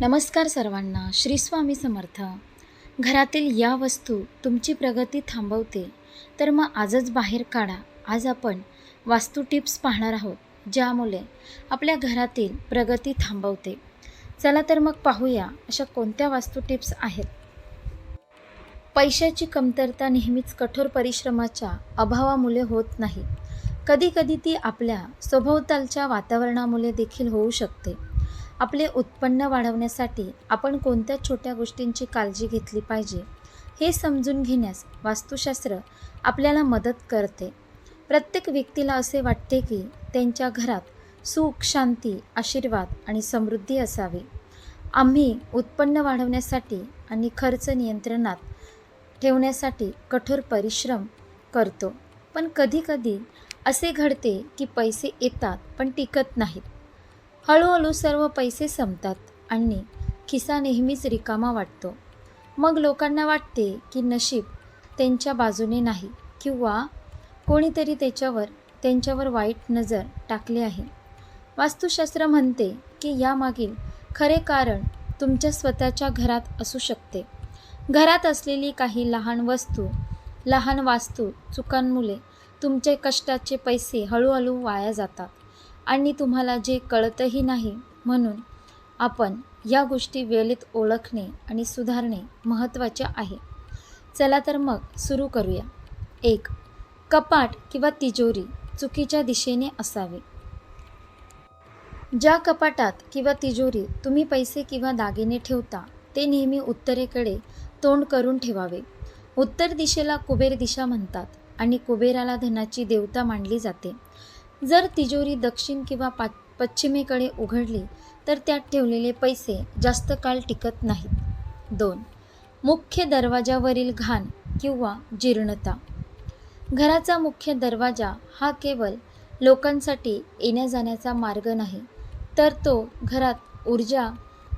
नमस्कार सर्वांना श्री स्वामी समर्थ. घरातील या वस्तू तुमची प्रगती थांबवते तर मग आजच बाहेर काढा. आज आपण वास्तू टिप्स पाहणार आहोत ज्यामुळे आपल्या घरातील प्रगती थांबवते. चला तर मग पाहूया अशा कोणत्या वास्तू टिप्स आहेत. पैशाची कमतरता नेहमीच कठोर परिश्रमाच्या अभावामुळे होत नाही. कधीकधी ती आपल्या सभोवतालच्या वातावरणामुळे देखील होऊ शकते. आपले उत्पन्न वाढवण्यासाठी आपण कोणत्या छोट्या गोष्टींची काळजी घेतली पाहिजे हे समजून घेण्यास वास्तुशास्त्र आपल्याला मदत करते. प्रत्येक व्यक्तीला असे वाटते की त्यांच्या घरात सुख शांती आशीर्वाद आणि समृद्धी असावी. आम्ही उत्पन्न वाढवण्यासाठी आणि खर्च नियंत्रणात ठेवण्यासाठी कठोर परिश्रम करतो. पण कधीकधी असे घडते की पैसे येतात पण टिकत नाहीत. हळूहळू सर्व पैसे संपतात आणि खिसा नेहमीच रिकामा वाटतो. मग लोकांना वाटते की नशीब त्यांच्या बाजूने नाही किंवा कोणीतरी त्याच्यावर त्यांच्यावर वाईट नजर टाकली आहे. वास्तुशास्त्र म्हणते की यामागील खरे कारण तुमच्या स्वतःच्या घरात असू शकते. घरात असलेली काही लहान वस्तू लहान वास्तू चुकांमुळे तुमचे कष्टाचे पैसे हळूहळू वाया जातात. आणि तुम्हाला जे कळतही नाही म्हणून आपण या गोष्टी वेळेत ओळखणे आणि सुधारणे महत्त्वाचे आहे. चला तर मग सुरू करूया. एक कपाट किंवा तिजोरी चुकीच्या दिशेने असावी. ज्या कपाटात किंवा तिजोरीत तुम्ही पैसे किंवा दागिने ठेवता ते नेहमी उत्तरेकडे तोंड करून ठेवावे. उत्तर दिशेला कुबेर दिशा म्हणतात आणि कुबेराला धनाची देवता मानली जाते. जर तिजोरी दक्षिण किंवा पा पश्चिमेकडे उघडली तर त्यात ठेवलेले पैसे जास्त काळ टिकत नाहीत. दोन. मुख्य दरवाजावरील घाण किंवा जीर्णता. घराचा मुख्य दरवाजा हा केवळ लोकांसाठी येण्या जाण्याचा मार्ग नाही तर तो घरात ऊर्जा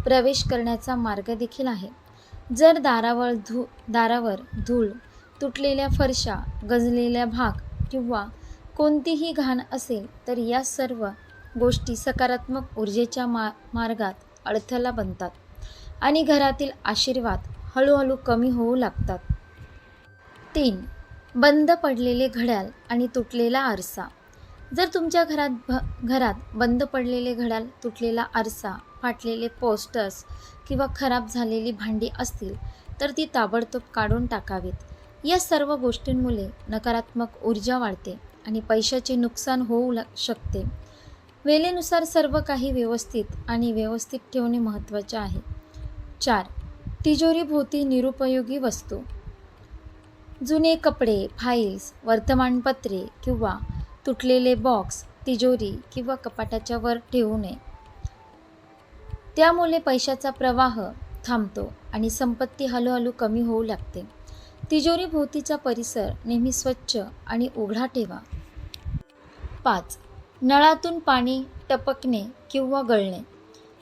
प्रवेश करण्याचा मार्ग देखील आहे. जर दारावर धू दारावर धूळ तुटलेल्या फरशा गजलेल्या भाग किंवा कोणतीही घाण असेल तर या सर्व गोष्टी सकारात्मक ऊर्जेच्या मा मार्गात अडथळा बनतात आणि घरातील आशीर्वाद हळूहळू कमी होऊ लागतात. तीन बंद पडलेले घड्याळ आणि तुटलेला आरसा. जर तुमच्या घरात भ घरात बंद पडलेले घड्याळ तुटलेला आरसा फाटलेले पोस्टर्स किंवा खराब झालेली भांडी असतील तर ती ताबडतोब काढून टाकावीत. या सर्व गोष्टींमुळे नकारात्मक ऊर्जा वाढते. आणि पैशाचे नुकसान होऊ लाग शकते. वेळेनुसार सर्व काही व्यवस्थित आणि व्यवस्थित ठेवणे महत्त्वाचे आहे. चार. तिजोरीभोवती निरुपयोगी वस्तू. जुने कपडे फाईल्स वर्तमानपत्रे किंवा तुटलेले बॉक्स तिजोरी किंवा कपाटाच्या वर ठेवू नये. त्यामुळे पैशाचा प्रवाह थांबतो आणि संपत्ती हळूहळू कमी होऊ लागते. तिजोरीभोवतीचा परिसर नेहमी स्वच्छ आणि उघडा ठेवा. पाच. नळातून पाणी टपकणे किंवा गळणे.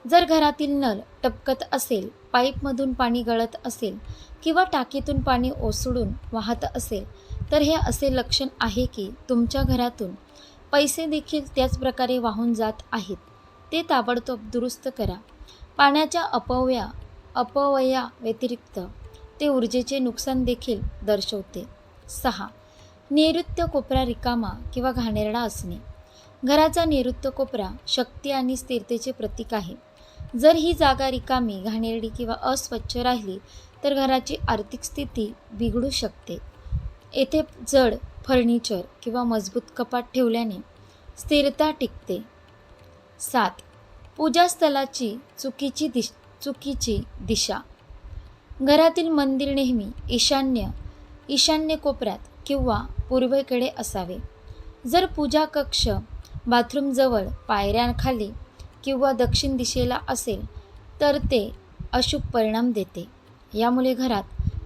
जर घरातील नळ टपकत असेल पाईपमधून पाणी गळत असेल किंवा टाकीतून पाणी ओसडून वाहत असेल तर हे असे लक्षण आहे की तुमच्या घरातून पैसे देखील त्याच प्रकारे वाहून जात आहेत. ते ताबडतोब दुरुस्त करा. पाण्याच्या अपव्या अपवया व्यतिरिक्त ते ऊर्जेचे नुकसान देखील दर्शवते. सहा. नैऋत्य कोपरा रिकामा किंवा घाणेरडा असणे. घराचा नैऋत्य कोपरा शक्ती आणि स्थिरतेचे प्रतीक आहे. जर ही जागा रिकामी घाणेरडी किंवा अस्वच्छ राहिली तर घराची आर्थिक स्थिती बिघडू शकते. येथे जड फर्निचर किंवा मजबूत कपाट ठेवल्याने स्थिरता टिकते. सात. पूजास्थलाची चुकीची दिश चुकीची दिशा. घरातील मंदिर नेहमी ईशान्य ईशान्य कोपऱ्यात किंवा पूर्वेकडे असावे. जर पूजा कक्ष बाथरूमजवळ पायऱ्यांखाली किंवा दक्षिण दिशेला असेल तर ते अशुभ परिणाम देते. यामुळे घरात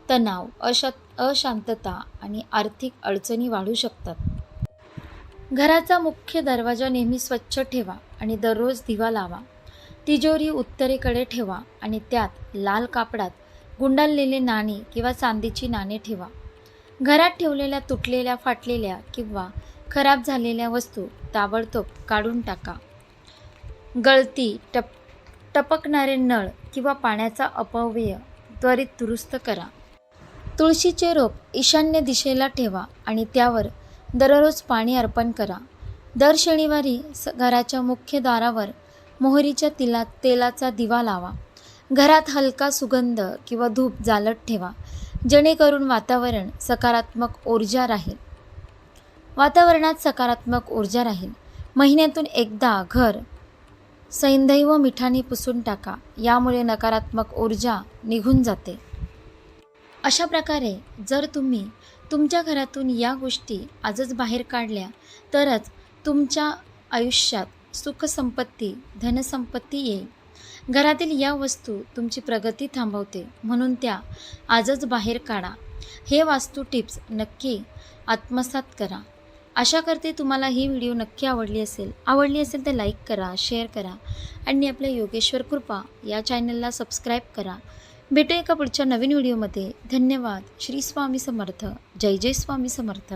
तणाव अशा अशांतता आणि आर्थिक अडचणी वाढू शकतात. घराचा मुख्य दरवाजा नेहमी स्वच्छ ठेवा आणि दररोज दिवा लावा. तिजोरी उत्तरेकडे ठेवा आणि त्यात लाल कापडात गुंडाळलेले नाणी किंवा चांदीची नाणे ठेवा. घरात ठेवलेल्या तुटलेल्या फाटलेल्या किंवा खराब झालेल्या वस्तू ताबडतोब काढून टाका. गळती टप टपकणारे नळ किंवा पाण्याचा अपव्यय त्वरित दुरुस्त करा. तुळशीचे रोप ईशान्य दिशेला ठेवा आणि त्यावर दररोज पाणी अर्पण करा. दर शनिवारी स घराच्या मुख्य दारावर मोहरीच्या तिला तेलाचा दिवा लावा. घरात हलका सुगंध किंवा धूप जालत ठेवा. जेणेकरून वातावरण सकारात्मक ऊर्जा राहील. वातावरणात सकारात्मक ऊर्जा राहील. महिन्यातून एकदा घर सैंदैव व मिठाने पुसून टाका. यामुळे नकारात्मक ऊर्जा निघून जाते. अशा प्रकारे जर तुम्ही तुमच्या घरातून या गोष्टी आजच बाहेर काढल्या तरच तुमच्या आयुष्यात सुखसंपत्ती धनसंपत्ती येईल. घरातील या वस्तू तुमची प्रगती थांबवते. म्हणून त्या आजच बाहेर काढा. हे वास्तू टिप्स नक्की आत्मसात करा. आशा करते तुम्हाला ही व्हिडिओ नक्की आवडली असेल. आवडली असेल तर लाईक करा शेअर करा आणि आपल्या योगेश्वर कृपा या चॅनलला सबस्क्राईब करा. भेटू एका पुढच्या नवीन व्हिडिओमध्ये. धन्यवाद. श्री स्वामी समर्थ. जय जय स्वामी समर्थ.